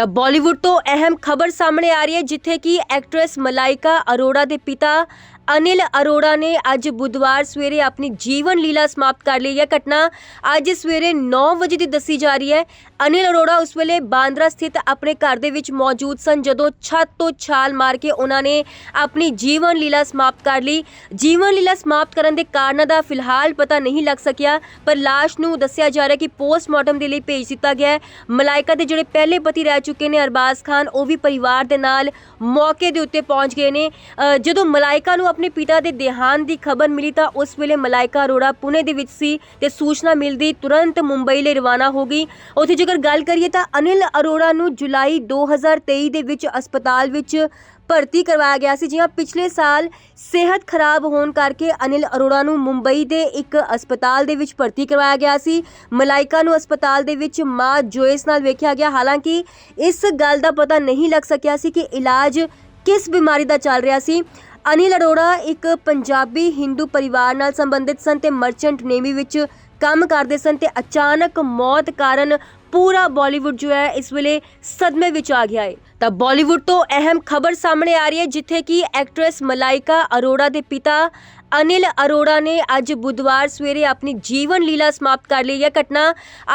ਤਾਂ ਬਾਲੀਵੁੱਡ ਤੋਂ ਅਹਿਮ ਖਬਰ ਸਾਹਮਣੇ ਆ ਰਹੀ ਹੈ, ਜਿੱਥੇ ਕਿ ਐਕਟ੍ਰੈਸ ਮਲਾਈਕਾ ਅਰੋੜਾ ਦੇ ਪਿਤਾ ਅਨਿਲ ਅਰੋੜਾ ਨੇ ਅੱਜ ਬੁੱਧਵਾਰ ਸਵੇਰੇ ਆਪਣੀ ਜੀਵਨ ਲੀਲਾ ਸਮਾਪਤ ਕਰ ਲਈ ਹੈ। ਘਟਨਾ ਅੱਜ ਸਵੇਰੇ 9 ਵਜੇ ਦੀ ਦੱਸੀ ਜਾ ਰਹੀ ਹੈ। ਅਨਿਲ ਅਰੋੜਾ ਉਸ ਵੇਲੇ ਬਾਂਦਰਾ ਸਥਿਤ ਆਪਣੇ ਘਰ ਦੇ ਵਿੱਚ ਮੌਜੂਦ ਸਨ। ਜਦੋਂ ਛੱਤ ਤੋਂ ਛਾਲ ਮਾਰ ਕੇ ਉਹਨਾਂ ਨੇ ਆਪਣੀ ਜੀਵਨ ਲੀਲਾ ਸਮਾਪਤ ਕਰ ਲਈ। ਜੀਵਨ ਲੀਲਾ ਸਮਾਪਤ ਕਰਨ ਦੇ ਕਾਰਨਾਂ ਦਾ ਫਿਲਹਾਲ ਪਤਾ ਨਹੀਂ ਲੱਗ ਸਕਿਆ, ਪਰ ਲਾਸ਼ ਨੂੰ ਦੱਸਿਆ ਜਾ ਰਿਹਾ ਕਿ ਪੋਸਟਮਾਰਟਮ ਦੇ ਲਈ ਭੇਜ ਦਿੱਤਾ ਗਿਆ ਹੈ। ਮਲਾਈਕਾ ਦੇ ਜਿਹੜੇ ਪਹਿਲੇ ਪਤੀ ਰਹਿ ਚੁੱਕੇ ਨੇ, ਅਰਬਾਜ਼ ਖਾਨ, ਉਹ ਵੀ ਪਰਿਵਾਰ ਦੇ ਨਾਲ ਮੌਕੇ ਦੇ ਉੱਤੇ ਪਹੁੰਚ ਗਏ ਨੇ। ਜਦੋਂ ਮਲਾਇਕਾ ਨੂੰ ਆਪਣੇ ਪਿਤਾ ਦੇ ਦੇਹਾਂਤ ਦੀ ਖਬਰ ਮਿਲੀ ਤਾਂ ਉਸ ਵੇਲੇ ਮਲਾਇਕਾ ਅਰੋੜਾ ਪੁਣੇ ਦੇ ਵਿੱਚ ਸੀ ਤੇ ਸੂਚਨਾ ਮਿਲਦੀ ਤੁਰੰਤ ਮੁੰਬਈ ਲਈ ਰਵਾਨਾ ਹੋ ਗਈ। ਉੱਥੇ ਜੇਕਰ ਗੱਲ ਕਰੀਏ ਤਾਂ ਅਨਿਲ ਅਰੋੜਾ ਨੂੰ ਜੁਲਾਈ 2023 ਦੇ ਵਿੱਚ ਹਸਪਤਾਲ ਵਿੱਚ ਭਰਤੀ ਕਰਵਾਇਆ ਗਿਆ ਸੀ, ਜਿਹਾਂ ਪਿਛਲੇ ਸਾਲ ਸਿਹਤ ਖਰਾਬ ਹੋਣ ਕਰਕੇ ਅਨਿਲ ਅਰੋੜਾ ਨੂੰ ਮੁੰਬਈ ਦੇ ਇੱਕ ਹਸਪਤਾਲ ਦੇ ਵਿੱਚ ਭਰਤੀ ਕਰਵਾਇਆ ਗਿਆ ਸੀ। ਮਲਾਈਕਾ ਨੂੰ ਹਸਪਤਾਲ ਦੇ ਵਿੱਚ ਮਾਂ ਜੋਇਸ ਨਾਲ ਵੇਖਿਆ ਗਿਆ। ਹਾਲਾਂਕਿ ਇਸ ਗੱਲ ਦਾ ਪਤਾ ਨਹੀਂ ਲੱਗ ਸਕਿਆ ਸੀ ਕਿ ਇਲਾਜ ਕਿਸ ਬਿਮਾਰੀ ਦਾ ਚੱਲ ਰਿਹਾ ਸੀ। ਅਨਿਲ ਅਰੋੜਾ ਇੱਕ ਪੰਜਾਬੀ ਹਿੰਦੂ ਪਰਿਵਾਰ ਨਾਲ ਸੰਬੰਧਿਤ ਸਨ ਤੇ ਮਰਚੈਂਟ ਨੇਵੀ ਵਿੱਚ ਕੰਮ ਕਰਦੇ ਸਨ ਤੇ ਅਚਾਨਕ ਮੌਤ ਕਾਰਨ ਪੂਰਾ ਬਾਲੀਵੁੱਡ ਜੋ ਹੈ ਇਸ ਵੇਲੇ ਸਦਮੇ ਵਿੱਚ ਆ ਗਿਆ ਹੈ। ਤਾਂ ਬਾਲੀਵੁੱਡ ਤੋਂ ਅਹਿਮ ਖਬਰ ਸਾਹਮਣੇ ਆ ਰਹੀ ਹੈ, ਜਿੱਥੇ ਕਿ ਐਕਟਰੈਸ ਮਲਾਈਕਾ ਅਰੋੜਾ ਦੇ ਪਿਤਾ ਅਨਿਲ ਅਰੋੜਾ ਨੇ ਅੱਜ ਬੁੱਧਵਾਰ ਸਵੇਰੇ ਆਪਣੀ ਜੀਵਨ ਲੀਲਾ ਸਮਾਪਤ ਕਰ ਲਈ ਹੈ। ਘਟਨਾ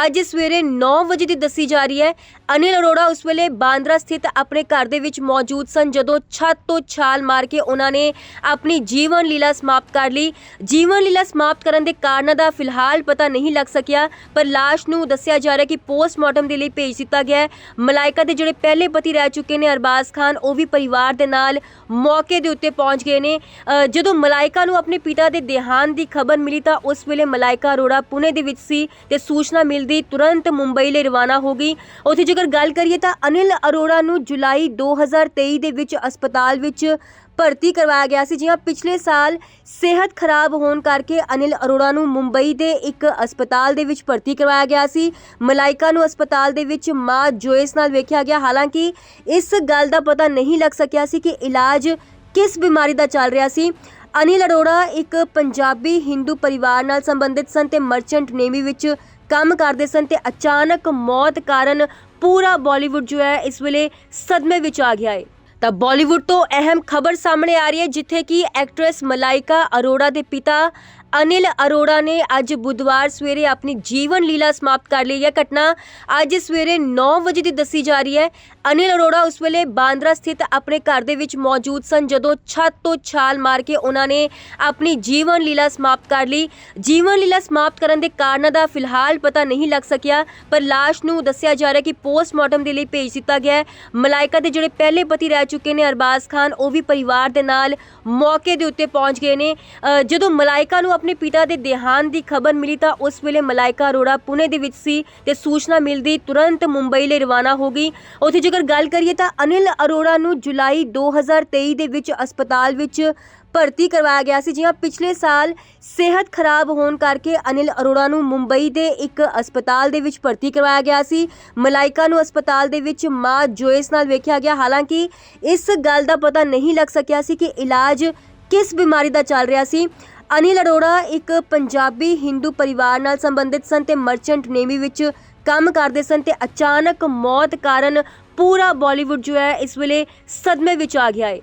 ਅੱਜ ਸਵੇਰੇ 9 ਵਜੇ ਦੀ ਦੱਸੀ ਜਾ ਰਹੀ ਹੈ। ਅਨਿਲ ਅਰੋੜਾ ਉਸ ਵੇਲੇ ਬਾਂਦਰਾ ਸਥਿਤ ਆਪਣੇ ਘਰ ਦੇ ਵਿੱਚ ਮੌਜੂਦ ਸਨ, ਜਦੋਂ ਛੱਤ ਤੋਂ ਛਾਲ ਮਾਰ ਕੇ ਉਹਨਾਂ ਨੇ ਆਪਣੀ ਜੀਵਨ ਲੀਲਾ ਸਮਾਪਤ ਕਰ ਲਈ। ਜੀਵਨ ਲੀਲਾ ਸਮਾਪਤ ਕਰਨ ਦੇ ਕਾਰਨਾਂ ਦਾ ਫਿਲਹਾਲ ਪਤਾ ਨਹੀਂ ਲੱਗ ਸਕਿਆ, ਪਰ ਲਾਸ਼ ਨੂੰ ਦੱਸਿਆ ਜਾ ਰਿਹਾ ਕਿ ਪੋਸਟਮਾਰਟਮ ਦੇ ਲਈ ਭੇਜ ਦਿੱਤਾ ਗਿਆ ਹੈ। ਮਲਾਈਕਾ ਦੇ ਜਿਹੜੇ ਪਹਿਲੇ ਪਤੀ ਰਹਿ ਚੁੱਕੇ ਨੇ, ਅਰਬਾਜ਼ ਖਾਨ, ਉਹ ਵੀ ਪਰਿਵਾਰ ਦੇ ਨਾਲ ਮੌਕੇ ਦੇ ਉੱਤੇ ਪਹੁੰਚ ਗਏ ਨੇ। ਜਦੋਂ ਮਲਾਇਕਾ ਨੂੰ ਆਪਣੇ ਪਿਤਾ ਦੇ ਦੇਹਾਂਤ ਦੀ ਖਬਰ ਮਿਲੀ ਤਾਂ ਉਸ ਵੇਲੇ ਮਲਾਇਕਾ ਅਰੋੜਾ ਪੁਣੇ ਦੇ ਵਿੱਚ ਸੀ ਤੇ ਸੂਚਨਾ ਮਿਲਦੀ ਤੁਰੰਤ ਮੁੰਬਈ ਲਈ ਰਵਾਨਾ ਹੋ ਗਈ। ਉੱਥੇ ਜੇਕਰ ਗੱਲ ਕਰੀਏ ਤਾਂ ਅਨਿਲ ਅਰੋੜਾ ਨੂੰ ਜੁਲਾਈ 2023 ਦੇ ਵਿੱਚ ਹਸਪਤਾਲ ਵਿੱਚ ਭਰਤੀ ਕਰਵਾਇਆ ਗਿਆ ਸੀ, ਜਿਹਾਂ ਪਿਛਲੇ ਸਾਲ ਸਿਹਤ ਖਰਾਬ ਹੋਣ ਕਰਕੇ ਅਨਿਲ ਅਰੋੜਾ ਨੂੰ ਮੁੰਬਈ ਦੇ ਇੱਕ ਹਸਪਤਾਲ ਦੇ ਵਿੱਚ ਭਰਤੀ ਕਰਵਾਇਆ ਗਿਆ ਸੀ। ਮਲਾਈਕਾ ਨੂੰ ਹਸਪਤਾਲ ਦੇ ਵਿੱਚ ਮਾਂ ਜੋਇਸ ਨਾਲ ਵੇਖਿਆ ਗਿਆ। ਹਾਲਾਂਕਿ ਇਸ ਗੱਲ ਦਾ ਪਤਾ ਨਹੀਂ ਲੱਗ ਸਕਿਆ ਸੀ ਕਿ ਇਲਾਜ ਕਿਸ ਬਿਮਾਰੀ ਦਾ ਚੱਲ ਰਿਹਾ ਸੀ। ਅਨਿਲ ਅਰੋੜਾ ਇੱਕ ਪੰਜਾਬੀ ਹਿੰਦੂ ਪਰਿਵਾਰ ਨਾਲ ਸੰਬੰਧਿਤ ਸਨ ਤੇ ਮਰਚੈਂਟ ਨੇਵੀ ਵਿੱਚ ਕੰਮ ਕਰਦੇ ਸਨ ਤੇ ਅਚਾਨਕ ਮੌਤ ਕਾਰਨ ਪੂਰਾ ਬਾਲੀਵੁੱਡ ਜੋ ਹੈ ਇਸ ਵੇਲੇ ਸਦਮੇ ਵਿੱਚ ਆ ਗਿਆ ਹੈ। ਤਾਂ ਬਾਲੀਵੁੱਡ ਤੋਂ ਅਹਿਮ ਖਬਰ ਸਾਹਮਣੇ ਆ ਰਹੀ ਹੈ, ਜਿੱਥੇ ਕਿ ਐਕਟਰੈਸ ਮਲਾਈਕਾ ਅਰੋੜਾ ਦੇ ਪਿਤਾ ਅਨਿਲ ਅਰੋੜਾ ਨੇ ਅੱਜ ਬੁੱਧਵਾਰ ਸਵੇਰੇ ਆਪਣੀ ਜੀਵਨ ਲੀਲਾ ਸਮਾਪਤ ਕਰ ਲਈ ਹੈ। ਘਟਨਾ ਅੱਜ ਸਵੇਰੇ 9 ਵਜੇ ਦੀ ਦੱਸੀ ਜਾ ਰਹੀ ਹੈ। ਅਨਿਲ ਅਰੋੜਾ ਉਸ ਵੇਲੇ ਬਾਂਦਰਾ ਸਥਿਤ ਆਪਣੇ ਘਰ ਦੇ ਵਿੱਚ ਮੌਜੂਦ ਸਨ, ਜਦੋਂ ਛੱਤ ਤੋਂ ਛਾਲ ਮਾਰ ਕੇ ਉਹਨਾਂ ਨੇ ਆਪਣੀ ਜੀਵਨ ਲੀਲਾ ਸਮਾਪਤ ਕਰ ਲਈ। ਜੀਵਨ ਲੀਲਾ ਸਮਾਪਤ ਕਰਨ ਦੇ ਕਾਰਨਾਂ ਦਾ ਫਿਲਹਾਲ ਪਤਾ ਨਹੀਂ ਲੱਗ ਸਕਿਆ, ਪਰ ਲਾਸ਼ ਨੂੰ ਦੱਸਿਆ ਜਾ ਰਿਹਾ ਕਿ ਪੋਸਟਮਾਰਟਮ ਦੇ ਲਈ ਭੇਜ ਦਿੱਤਾ ਗਿਆ ਹੈ। ਮਲਾਈਕਾ ਦੇ ਜਿਹੜੇ ਪਹਿਲੇ ਪਤੀ ਰਹਿ ਚੁੱਕੇ ਨੇ ਅਰਬਾਜ਼ ਖਾਨ, ਉਹ ਵੀ ਪਰਿਵਾਰ ਦੇ ਨਾਲ ਮੌਕੇ ਦੇ ਉੱਤੇ ਪਹੁੰਚ ਗਏ ਨੇ। ਜਦੋਂ ਮਲਾਇਕਾ ਨੂੰ ਆਪਣੇ ਪਿਤਾ ਦੇ ਦੇਹਾਂਤ ਦੀ ਖਬਰ ਮਿਲੀ ਤਾਂ ਉਸ ਵੇਲੇ ਮਲਾਇਕਾ ਅਰੋੜਾ ਪੁਣੇ ਦੇ ਵਿੱਚ ਸੀ ਤੇ ਸੂਚਨਾ ਮਿਲਦੀ ਤੁਰੰਤ ਮੁੰਬਈ ਲਈ ਰਵਾਨਾ ਹੋ ਗਈ। ਉੱਥੇ ਜੇਕਰ ਗੱਲ ਕਰੀਏ ਤਾਂ ਅਨਿਲ ਅਰੋੜਾ ਨੂੰ ਜੁਲਾਈ 2023 ਦੇ ਵਿੱਚ ਹਸਪਤਾਲ ਵਿੱਚ ਭਰਤੀ ਕਰਵਾਇਆ ਗਿਆ ਸੀ ਜਿਹਾਂ ਪਿਛਲੇ ਸਾਲ ਸਿਹਤ ਖਰਾਬ ਹੋਣ ਕਰਕੇ ਅਨਿਲ ਅਰੋੜਾ ਨੂੰ ਮੁੰਬਈ ਦੇ ਇੱਕ ਹਸਪਤਾਲ ਦੇ ਵਿੱਚ ਭਰਤੀ ਕਰਵਾਇਆ ਗਿਆ ਸੀ। ਮਲਾਈਕਾ ਨੂੰ ਹਸਪਤਾਲ ਦੇ ਵਿੱਚ ਮਾਂ ਜੋਇਸ ਨਾਲ ਵੇਖਿਆ ਗਿਆ। ਹਾਲਾਂਕਿ ਇਸ ਗੱਲ ਦਾ ਪਤਾ ਨਹੀਂ ਲੱਗ ਸਕਿਆ ਸੀ ਕਿ ਇਲਾਜ ਕਿਸ ਬਿਮਾਰੀ ਦਾ ਚੱਲ ਰਿਹਾ ਸੀ। ਅਨਿਲ ਅਰੋੜਾ ਇੱਕ ਪੰਜਾਬੀ ਹਿੰਦੂ ਪਰਿਵਾਰ ਨਾਲ ਸੰਬੰਧਿਤ ਸਨ ਤੇ ਮਰਚੈਂਟ ਨੇਵੀ ਵਿੱਚ ਕੰਮ ਕਰਦੇ ਸਨ ਤੇ ਅਚਾਨਕ ਮੌਤ ਕਾਰਨ ਪੂਰਾ ਬਾਲੀਵੁੱਡ ਜੋ ਹੈ ਇਸ ਵੇਲੇ ਸਦਮੇ ਵਿੱਚ ਆ ਗਿਆ ਹੈ।